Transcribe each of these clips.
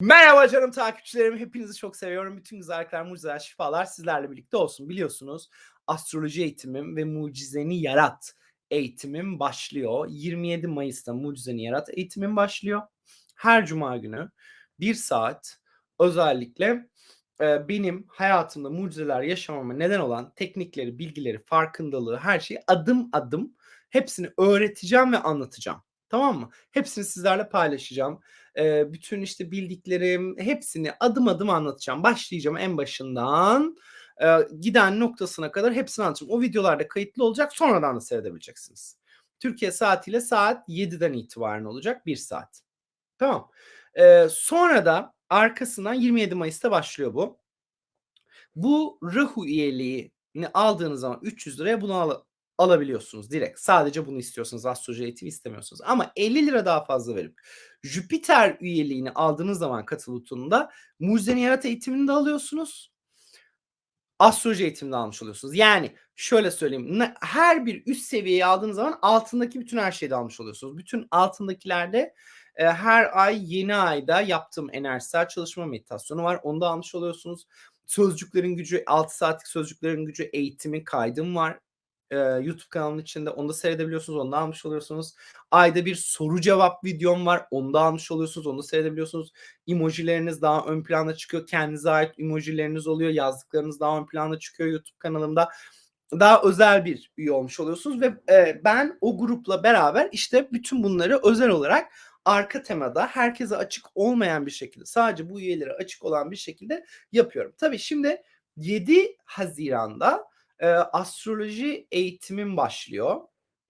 Merhaba canım takipçilerim. Hepinizi çok seviyorum. Bütün güzellikler, mucizeler, şifalar sizlerle birlikte olsun. Biliyorsunuz astroloji eğitimim ve mucizeni yarat eğitimim başlıyor. 27 Mayıs'ta mucizeni yarat eğitimim başlıyor. Her cuma günü bir saat özellikle e, benim hayatımda mucizeler yaşamama neden olan teknikleri, bilgileri, farkındalığı, her şeyi adım adım hepsini öğreteceğim ve anlatacağım. Tamam mı? Hepsini sizlerle paylaşacağım. Eee, bütün, işte, bildiklerim hepsini adım adım anlatacağım. Başlayacağım en başından, eee, giden noktasına kadar hepsini anlatacağım. O videolar da kayıtlı olacak. Sonradan da seyredebileceksiniz. Türkiye saatiyle saat 7'den itibaren olacak 1 saat. Tamam. Eee, sonra da arkasından 27 Mayıs'ta başlıyor bu. Bu Rahu üyeliğini aldığınız zaman 300 liraya bunu ala alabiliyorsunuz direkt. Sadece bunu istiyorsanız astroloji eğitimi istemiyorsunuz. Ama 50 lira daha fazla verip Jüpiter üyeliğini aldığınız zaman katıl butonunda Mucizeni Yarat eğitimini de alıyorsunuz. Astroloji eğitimini de almış oluyorsunuz. Yani şöyle söyleyeyim. Her bir üst seviyeyi aldığınız zaman altındaki bütün her şeyi de almış oluyorsunuz. Bütün altındakilerde e, her ay yeni ayda yaptığım enerjisel çalışma meditasyonu var. Onu da almış oluyorsunuz. Sözcüklerin gücü, 6 saatlik sözcüklerin gücü eğitimi kaydım var. Ee, YouTube kanalının içinde onu da seyredebiliyorsunuz. Onu da almış oluyorsunuz. Ayda bir soru cevap videom var. Onu da almış oluyorsunuz. Onu da seyredebiliyorsunuz. Emojileriniz daha ön planda çıkıyor. Kendinize ait emojileriniz oluyor. Yazdıklarınız daha ön planda çıkıyor YouTube kanalımda. Daha özel bir üye olmuş oluyorsunuz ve e, ben o grupla beraber işte bütün bunları özel olarak arka temada herkese açık olmayan bir şekilde sadece bu üyelere açık olan bir şekilde yapıyorum. Tabii şimdi 7 Haziran'da e, astroloji eğitimim başlıyor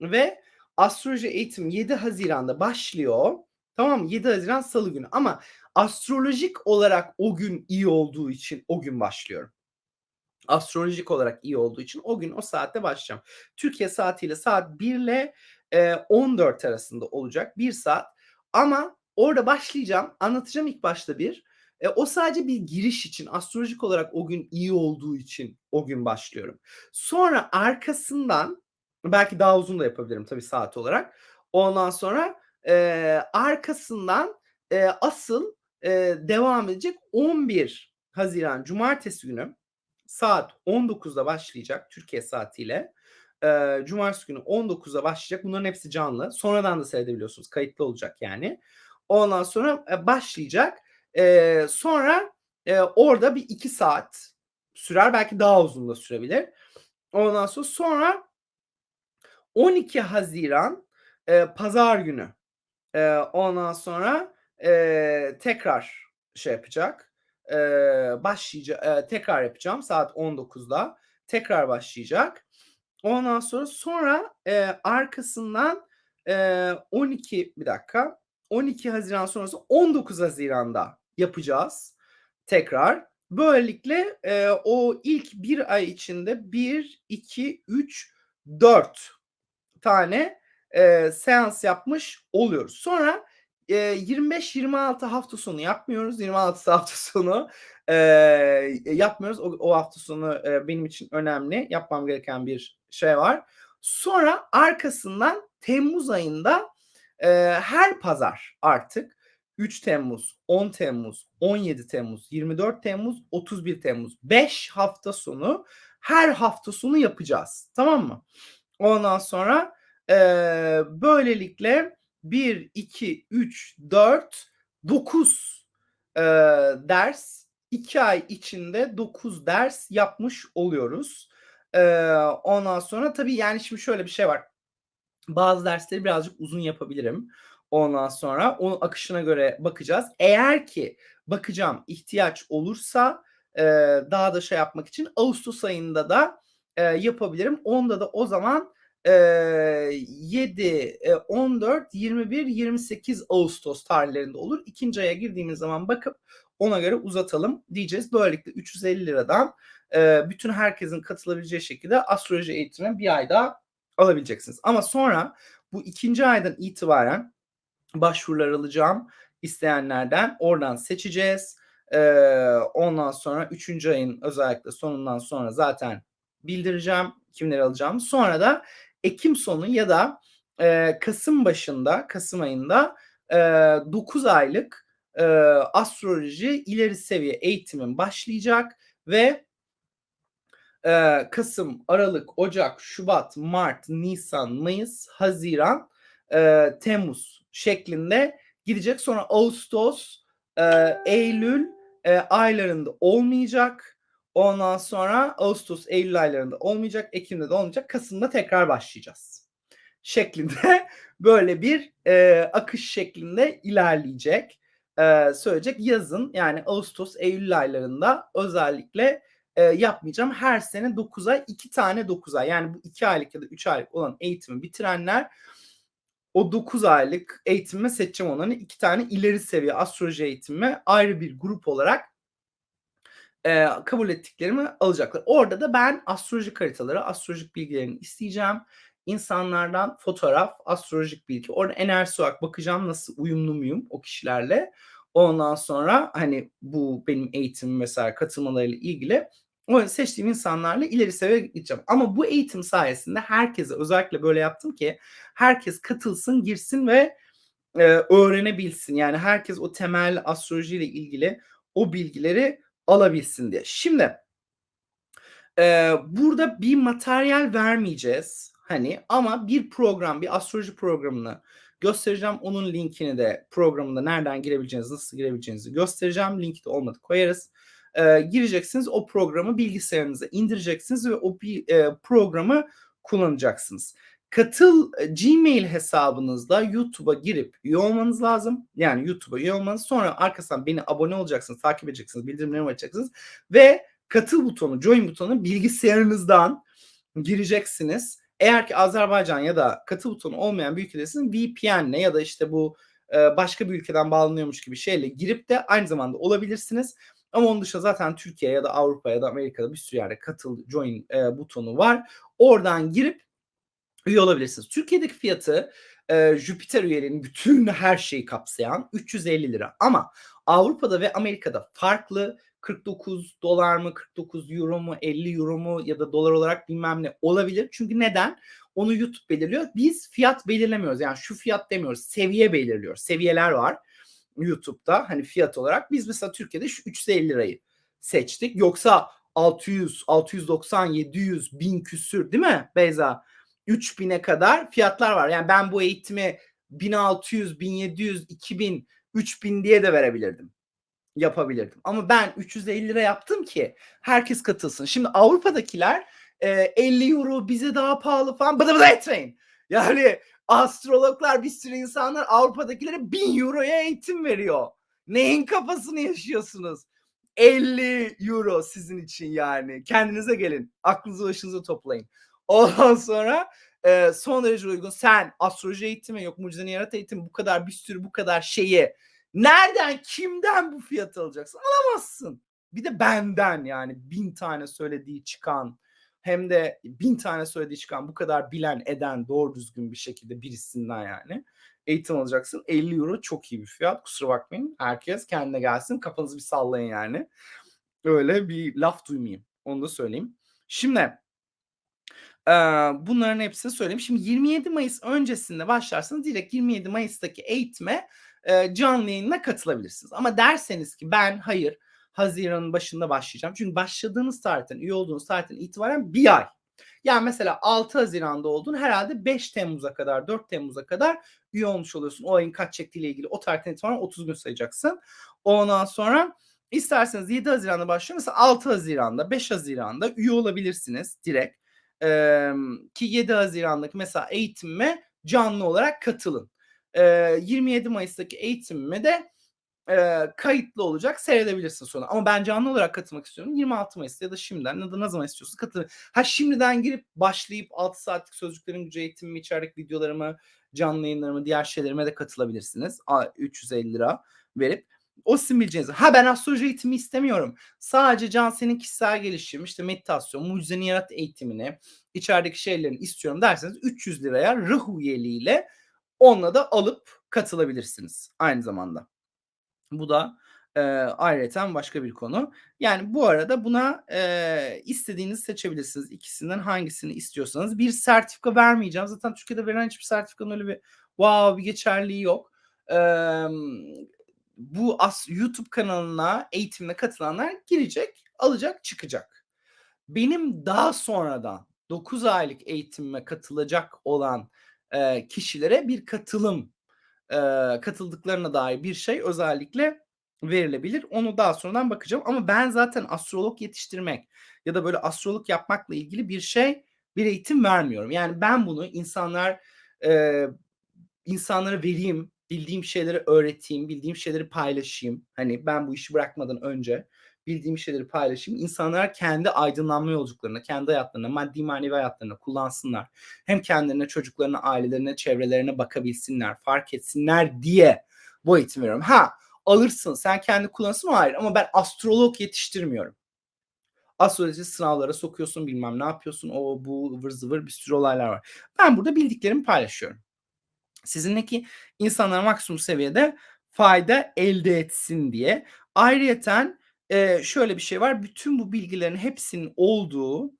ve astroloji eğitim 7 Haziran'da başlıyor. Tamam mı? 7 Haziran Salı günü ama astrolojik olarak o gün iyi olduğu için o gün başlıyorum. Astrolojik olarak iyi olduğu için o gün o saatte başlayacağım. Türkiye saatiyle saat 1 ile e, 14 arasında olacak. 1 saat. Ama orada başlayacağım. Anlatacağım ilk başta bir. E, o sadece bir giriş için. Astrolojik olarak o gün iyi olduğu için o gün başlıyorum. Sonra arkasından belki daha uzun da yapabilirim tabii saat olarak. Ondan sonra e, arkasından e, asıl e, devam edecek 11 Haziran Cumartesi günü saat 19'da başlayacak Türkiye saatiyle. E, Cumartesi günü 19'da başlayacak. Bunların hepsi canlı. Sonradan da seyredebiliyorsunuz. Kayıtlı olacak yani. Ondan sonra e, başlayacak. E, sonra e, orada bir iki saat sürer. Belki daha uzun da sürebilir. Ondan sonra sonra 12 Haziran e, Pazar günü. E, ondan sonra e, tekrar şey yapacak. E, başlayacak. E, tekrar yapacağım saat 19'da. Tekrar başlayacak. Ondan sonra sonra e, arkasından e, 12 bir dakika 12 Haziran sonrası 19 Haziran'da yapacağız tekrar. Böylelikle e, o ilk bir ay içinde 1, 2, 3, 4 tane e, seans yapmış oluyoruz. Sonra e, 25-26 hafta sonu yapmıyoruz. 26 hafta sonu e, yapmıyoruz. O, o hafta sonu e, benim için önemli. Yapmam gereken bir şey var. Sonra arkasından Temmuz ayında e, her pazar artık 3 Temmuz, 10 Temmuz, 17 Temmuz, 24 Temmuz, 31 Temmuz 5 hafta sonu her hafta sonu yapacağız. Tamam mı? Ondan sonra e, böylelikle 1, 2, 3, 4, 9 e, ders 2 ay içinde 9 ders yapmış oluyoruz. E, ondan sonra tabii yani şimdi şöyle bir şey var. Bazı dersleri birazcık uzun yapabilirim. Ondan sonra onun akışına göre bakacağız. Eğer ki bakacağım ihtiyaç olursa e, daha da şey yapmak için Ağustos ayında da e, yapabilirim. Onda da o zaman e, 7, e, 14, 21, 28 Ağustos tarihlerinde olur. İkinci aya girdiğimiz zaman bakıp ona göre uzatalım diyeceğiz. Böylelikle 350 liradan e, bütün herkesin katılabileceği şekilde astroloji eğitimine bir ay daha alabileceksiniz. Ama sonra bu ikinci aydan itibaren başvurular alacağım isteyenlerden oradan seçeceğiz. Ee, ondan sonra üçüncü ayın özellikle sonundan sonra zaten bildireceğim kimleri alacağımı. Sonra da Ekim sonu ya da e, Kasım başında, Kasım ayında e, 9 aylık eee, astroloji ileri seviye eğitimim başlayacak ve eee, kasım, aralık, ocak, şubat, mart, nisan, mayıs, haziran, eee, temmuz şeklinde gidecek. Sonra ağustos, eee, eylül, eee, aylarında olmayacak. Ondan sonra ağustos, eylül aylarında olmayacak. Ekim'de de olmayacak. Kasım'da tekrar başlayacağız. Şeklinde böyle bir, eee, akış şeklinde ilerleyecek. Eee, söyleyecek. Yazın yani ağustos, eylül aylarında özellikle, eee, yapmayacağım. Her sene 9 ay, 2 tane 9 ay yani bu 2 aylık ya da 3 aylık olan eğitimi bitirenler o 9 aylık eğitimime seçeceğim onları. 2 tane ileri seviye astroloji eğitimime ayrı bir grup olarak eee, kabul ettiklerimi alacaklar. Orada da ben astrolojik haritaları, astrolojik bilgilerini isteyeceğim. İnsanlardan fotoğraf, astrolojik bilgi. Orada enerjisi olarak bakacağım nasıl uyumlu muyum o kişilerle. Ondan sonra hani bu benim eğitimim vs. katılmalarıyla ilgili o seçtiğim insanlarla ileri seviyeye gideceğim. Ama bu eğitim sayesinde herkese özellikle böyle yaptım ki herkes katılsın, girsin ve, eee, öğrenebilsin. Yani herkes o temel astrolojiyle ilgili o bilgileri alabilsin diye. Şimdi eee, burada bir materyal vermeyeceğiz hani ama bir program, bir astroloji programını göstereceğim. Onun linkini de programında nereden girebileceğinizi, nasıl girebileceğinizi göstereceğim. Linki de olmadı koyarız. Eee, gireceksiniz, o programı bilgisayarınıza indireceksiniz ve o bir, eee, programı kullanacaksınız. Katıl Gmail hesabınızla YouTube'a girip üye olmanız lazım. Yani YouTube'a üye olmanız. Sonra arkasından beni abone olacaksınız, takip edeceksiniz, bildirimlerimi açacaksınız ve katıl butonu, join butonu bilgisayarınızdan gireceksiniz. Eğer ki Azerbaycan ya da katıl butonu olmayan bir ülkedesiniz VPN'le ya da işte bu, eee, başka bir ülkeden bağlanıyormuş gibi şeyle girip de aynı zamanda olabilirsiniz. Ama onun dışında zaten Türkiye ya da Avrupa ya da Amerika'da bir sürü yerde katıl, join, eee, butonu var. Oradan girip üye olabilirsiniz. Türkiye'deki fiyatı, eee, Jupiter üyeliğinin bütün her şeyi kapsayan $350 ama Avrupa'da ve Amerika'da farklı $49 mı, €49 mu, €50 mu ya da dolar olarak bilmem ne olabilir. Çünkü neden? Onu YouTube belirliyor. Biz fiyat belirlemiyoruz. Yani şu fiyat demiyoruz. Seviye belirliyoruz. Seviyeler var YouTube'da hani fiyat olarak. Biz mesela Türkiye'de şu $350'yı seçtik. Yoksa 600, 690, 700, 1000 küsür değil mi Beyza? 3000'e kadar fiyatlar var. Yani ben bu eğitimi 1600, 1700, 2000, 3000 diye de verebilirdim. Yapabilirdim. Ama ben €350 yaptım ki herkes katılsın. Şimdi Avrupa'dakiler, eee, €50 bize daha pahalı falan bıdı bıdı etmeyin. Yani astrologlar, bir sürü insanlar Avrupa'dakilere €1000'ya eğitim veriyor. Neyin kafasını yaşıyorsunuz? €50 sizin için yani. Kendinize gelin. Aklınızı başınıza toplayın. Ondan sonra, eee, son derece uygun. Sen astroloji eğitimi, yok mucizeni yarat eğitimi bu kadar bir sürü bu kadar şeyi nereden, kimden bu fiyatı alacaksın? Alamazsın. Bir de benden yani 1000 tane söylediği çıkan hem de 1000 tane söylediği çıkan bu kadar bilen, eden, doğru düzgün bir şekilde birisinden yani eğitim alacaksın. €50 çok iyi bir fiyat. Kusura bakmayın. Herkes kendine gelsin. Kafanızı bir sallayın yani. Öyle bir laf duymayayım. Onu da söyleyeyim. Şimdi bunların hepsini söyleyeyim. Şimdi 27 Mayıs öncesinde başlarsanız direkt 27 Mayıs'taki eğitime, eee, canlı yayınla katılabilirsiniz. Ama derseniz ki ben hayır haziranın başında başlayacağım. Çünkü başladığınız tarihten, üye olduğunuz tarihten itibaren 1 ay. Yani mesela 6 Haziran'da oldun herhâlde 5 Temmuz'a kadar, 4 Temmuz'a kadar üye olmuş oluyorsun. O ayın kaç çektiğiyle ilgili o tarihten itibaren 30 gün sayacaksın. Ondan sonra isterseniz 7 Haziran'da başlıyor. Mesela 6 Haziran'da, 5 Haziran'da üye olabilirsiniz direkt. Emm, ki 7 Haziran'daki mesela eğitimime canlı olarak katılın. Eee, 27 Mayıs'taki eğitimime de, eee, kayıtlı olacak, seyredebilirsiniz sonra. Ama ben canlı olarak katılmak istiyorum. 26 Mayıs'ta ya da şimdiden ya da ne zaman istiyorsanız katılın. Ha şimdiden girip başlayıp 6 saatlik Sözcüklerin Gücü eğitimimi, içerideki videolarımı, canlı yayınlarıma, diğer şeylerime de katılabilirsiniz. A €350 verip. O sizin bileceğiniz. Ha ben astroloji eğitimi istemiyorum. Sadece Cansel'in kişisel gelişim, işte meditasyon, mucizeni yarat eğitimini, içerideki şeylerini istiyorum derseniz €300'ya Rahu üyeliğiyle onunla da alıp katılabilirsiniz aynı zamanda. Bu da, eee, ayrıyeten başka bir konu. Yani bu arada buna, eee, istediğinizi seçebilirsiniz. İkisinden hangisini istiyorsanız. Bir sertifika vermeyeceğim. Zaten Türkiye'de verilen hiçbir sertifikanın öyle bir wow bir geçerliği yok. Emm, bu as YouTube kanalına eğitimine katılanlar girecek, alacak, çıkacak. Benim daha sonradan 9 aylık eğitimime katılacak olan, eee, kişilere bir katılım, eee, katıldıklarına dair bir şey özellikle verilebilir. Onu daha sonradan bakacağım ama ben zaten astrolog yetiştirmek ya da böyle astrolog yapmakla ilgili bir şey, bir eğitim vermiyorum. Yani ben bunu insanlar, eee, insanlara vereyim, bildiğim şeyleri öğreteyim, bildiğim şeyleri paylaşayım. Hani ben bu işi bırakmadan önce bildiğim şeyleri paylaşayım. İnsanlar kendi aydınlanma yolculuklarına, kendi hayatlarına, maddi manevi hayatlarına kullansınlar. Hem kendilerine, çocuklarına, ailelerine, çevrelerine bakabilsinler, fark etsinler diye bu eğitimi veriyorum. Ha alırsın, sen kendi kullanırsın ayrı ama ben astrolog yetiştirmiyorum. Astroloji sınavlara sokuyorsun, bilmem ne yapıyorsun, o bu ıvır zıvır bir sürü olaylar var. Ben burada bildiklerimi paylaşıyorum. Sizinle ki insanlar maksimum seviyede fayda elde etsin diye. Ayrıyeten, eee, şöyle bir şey var, bütün bu bilgilerin hepsinin olduğu,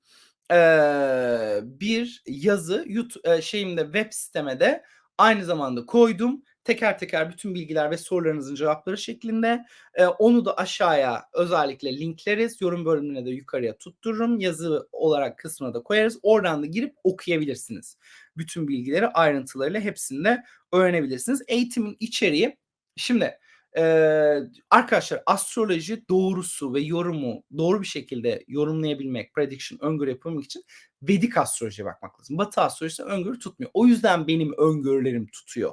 eee, bir yazı Yout eee, şeyimde, web siteme de aynı zamanda koydum. Teker teker bütün bilgiler ve sorularınızın cevapları şeklinde. Eee, onu da aşağıya özellikle linkleriz. Yorum bölümüne de yukarıya tuttururum. Yazı olarak kısmına da koyarız. Oradan da girip okuyabilirsiniz. Bütün bilgileri ayrıntılarıyla hepsini de öğrenebilirsiniz. Eğitimin içeriği şimdi, eee, arkadaşlar astroloji doğrusu ve yorumu doğru bir şekilde yorumlayabilmek, prediction, öngörü yapabilmek için Vedik astrolojiye bakmak lazım. Batı astrolojisi öngörü tutmuyor. O yüzden benim öngörülerim tutuyor.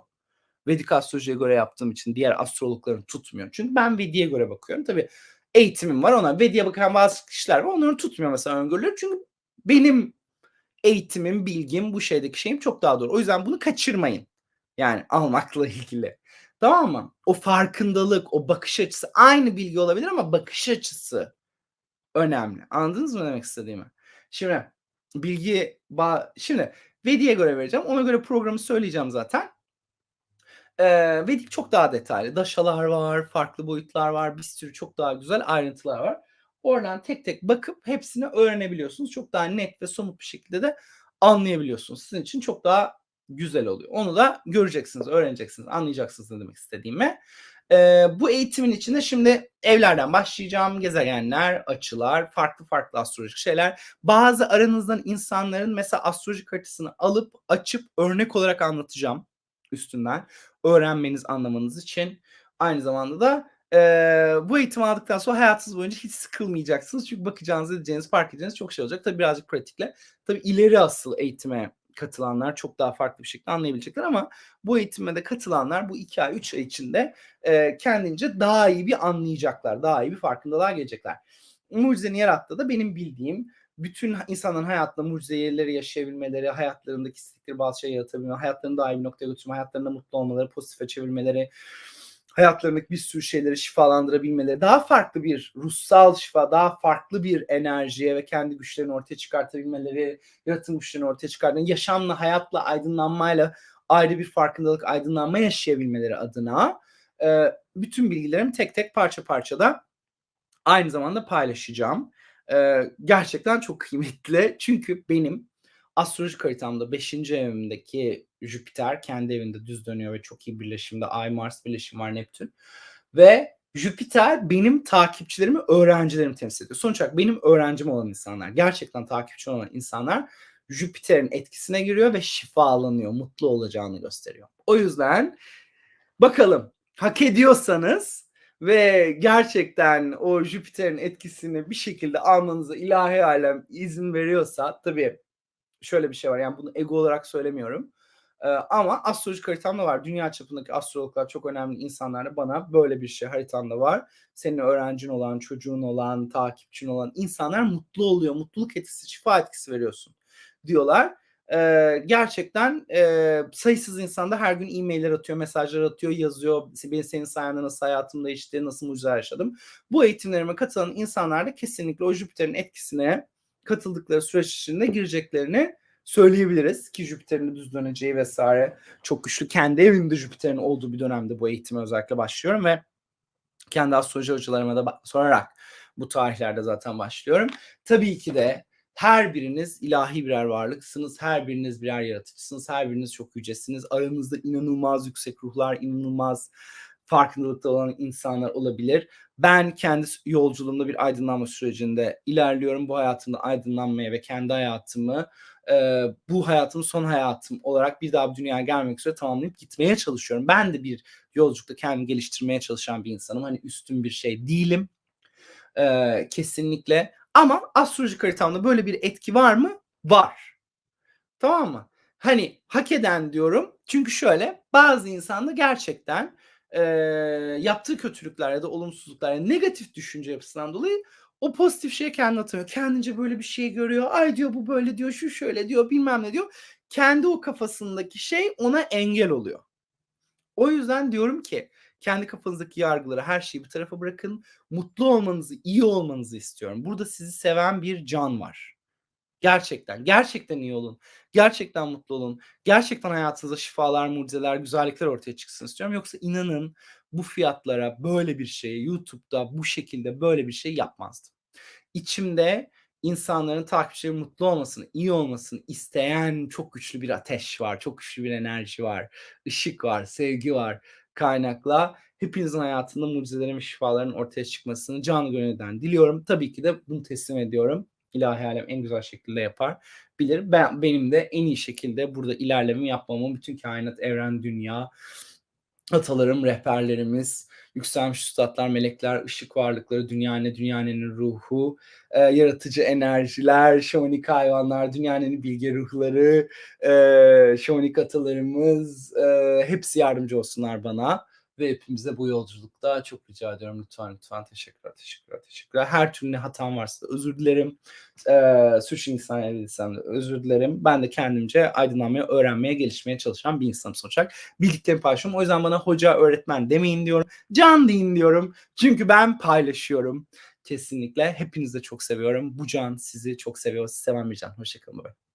Vedik astrolojiye göre yaptığım için diğer astrologların tutmuyor. Çünkü ben Vedik'e göre bakıyorum. Tabii eğitimim var ona. Vedik'e bakan bazı kişiler var. Onların tutmuyor mesela öngörüleri. Çünkü benim eğitimim, bilgim, bu şeydeki şeyim çok daha doğru. O yüzden bunu kaçırmayın. Yani almakla ilgili. Tamam mı? O farkındalık, o bakış açısı aynı bilgi olabilir ama bakış açısı önemli. Anladınız mı demek istediğimi? Şimdi bilgi şimdi Vedik'e göre vereceğim. Ona göre programı söyleyeceğim zaten. Eee, Vedik çok daha detaylı. Daşalar var, farklı boyutlar var, bir sürü çok daha güzel ayrıntılar var. Oradan tek tek bakıp hepsini öğrenebiliyorsunuz. Çok daha net ve somut bir şekilde de anlayabiliyorsunuz. Sizin için çok daha güzel oluyor. Onu da göreceksiniz, öğreneceksiniz, anlayacaksınız ne demek istediğimi. Eee, bu eğitimin içinde şimdi evlerden başlayacağım. Gezegenler, açılar, farklı farklı astrolojik şeyler. Bazı aranızdan insanların mesela astrolojik haritasını alıp açıp örnek olarak anlatacağım üstünden öğrenmeniz, anlamanız için. Aynı zamanda da, eee, bu eğitimi aldıktan sonra hayatınız boyunca hiç sıkılmayacaksınız. Çünkü bakacağınız, edeceğiniz, fark edeceğiniz çok şey olacak. Tabii birazcık pratikle. Tabii ileri asıl eğitime katılanlar çok daha farklı bir şekilde anlayabilecekler ama bu eğitime de katılanlar bu 2 ay, 3 ay içinde, eee, kendince daha iyi bir anlayacaklar. Daha iyi bir farkındalığa gelecekler. Mucizenin yarattığı da benim bildiğim bütün insanların hayatında mucizeleri yaşayabilmeleri, hayatlarındaki istedikleri bazı şeyi yaratabilmeleri, hayatlarını daha iyi bir noktaya götürme, hayatlarında mutlu olmaları, pozitife çevirmeleri, hayatlarındaki bir sürü şeyleri şifalandırabilmeleri, daha farklı bir ruhsal şifa, daha farklı bir enerjiye ve kendi güçlerini ortaya çıkartabilmeleri, yaratım güçlerini ortaya çıkartabilmeleri, yaşamla, hayatla, aydınlanmayla ayrı bir farkındalık, aydınlanma yaşayabilmeleri adına, eee, bütün bilgilerimi tek tek parça parça da aynı zamanda paylaşacağım. Eee, gerçekten çok kıymetli. Çünkü benim astrolojik haritamda 5. evimdeki Jüpiter kendi evinde düz dönüyor ve çok iyi birleşimde. Ay Mars birleşimi var Neptün ve Jüpiter benim takipçilerimi, öğrencilerimi temsil ediyor. Sonuç olarak benim öğrencim olan insanlar, gerçekten takipçi olan insanlar Jüpiter'in etkisine giriyor ve şifalanıyor, mutlu olacağını gösteriyor. O yüzden bakalım hak ediyorsanız ve gerçekten o Jüpiter'in etkisini bir şekilde almanıza ilahi alem izin veriyorsa tabii şöyle bir şey var, yani bunu ego olarak söylemiyorum, eee, ama astrolojik haritamda var. Dünya çapındaki astrologlar, çok önemli insanlar da bana böyle bir şey haritanda var. Senin öğrencin olan, çocuğun olan, takipçin olan insanlar mutlu oluyor. Mutluluk etkisi, şifa etkisi veriyorsun diyorlar. Eee, gerçekten, eee, sayısız insan da her gün e-mail'ler atıyor, mesajlar atıyor, yazıyor. "Beni senin sayende nasıl hayatım değişti, nasıl mucizeler yaşadım." Bu eğitimlerime katılan insanlar da kesinlikle o Jüpiter'in etkisine katıldıkları süreç içinde gireceklerini söyleyebiliriz ki Jüpiter'in düz döneceği vs. çok güçlü. Kendi evimde Jüpiter'in olduğu bir dönemde bu eğitime özellikle başlıyorum ve kendi astroloji hocalarıma da sorarak bu tarihlerde zaten başlıyorum. Tabii ki de her biriniz ilahi birer varlıksınız. Her biriniz birer yaratıcısınız. Her biriniz çok yücesiniz. Aranızda inanılmaz yüksek ruhlar, inanılmaz farkındalıkta olan insanlar olabilir. Ben kendi yolculuğumda bir aydınlanma sürecinde ilerliyorum. Bu hayatımda aydınlanmaya ve kendi hayatımı, eee, bu hayatım son hayatım olarak bir daha dünyaya gelmek üzere tamamlayıp gitmeye çalışıyorum. Ben de bir yolculukta kendimi geliştirmeye çalışan bir insanım. Hani üstün bir şey değilim. Eee, kesinlikle ama astrolojik haritamda böyle bir etki var mı? Var. Tamam mı? Hani hak eden diyorum çünkü şöyle, bazı insan da gerçekten, eee, yaptığı kötülükler ya da olumsuzluklar, yani negatif düşünce yapısından dolayı o pozitif şeye kendini atamıyor. Kendince böyle bir şey görüyor. "Ay," diyor, "bu böyle." diyor, "şu şöyle." diyor, bilmem ne diyor. Kendi o kafasındaki şey ona engel oluyor. O yüzden diyorum ki kendi kafanızdaki yargıları, her şeyi bir tarafa bırakın. Mutlu olmanızı, iyi olmanızı istiyorum. Burada sizi seven bir can var. Gerçekten, gerçekten iyi olun. Gerçekten mutlu olun. Gerçekten hayatınızda şifalar, mucizeler, güzellikler ortaya çıksın istiyorum. Yoksa inanın bu fiyatlara böyle bir şeyi YouTube'da bu şekilde böyle bir şey yapmazdım. İçimde insanların, takipçilerimin mutlu olmasını, iyi olmasını isteyen çok güçlü bir ateş var, çok güçlü bir enerji var, ışık var, sevgi var kaynakla. Hepinizin hayatında mucizelerin ve şifaların ortaya çıkmasını canı gönülden diliyorum. Tabii ki de bunu teslim ediyorum. İlahi alem en güzel şekilde yapar, bilir. Ben benim de en iyi şekilde burada ilerlememi yapmamı bütün kainat, evren, dünya, atalarım, rehberlerimiz, yükselmiş üstatlar, melekler, ışık varlıkları, dünya anne, dünya annenin ruhu, eee, yaratıcı enerjiler, şamanik hayvanlar, dünya annenin bilge ruhları, eee, şamanik atalarımız, eee, hepsi yardımcı olsunlar bana ve hepimize bu yolculukta çok rica ediyorum. Lütfen, lütfen. Teşekkürler, teşekkürler, teşekkürler. Her türlü hatam varsa özür dilerim. Eee, sürçülisan ettiysem de özür dilerim. Ben de kendimce aydınlanmaya, öğrenmeye, gelişmeye çalışan bir insanım sonuç olarak. Bildiklerimi paylaşıyorum. O yüzden bana hoca, öğretmen demeyin diyorum. Can deyin diyorum. Çünkü ben paylaşıyorum. Kesinlikle. Hepinizi de çok seviyorum. Bu can sizi çok seviyor. Sizi seven bir can. Hoşça kalın. Bay bay.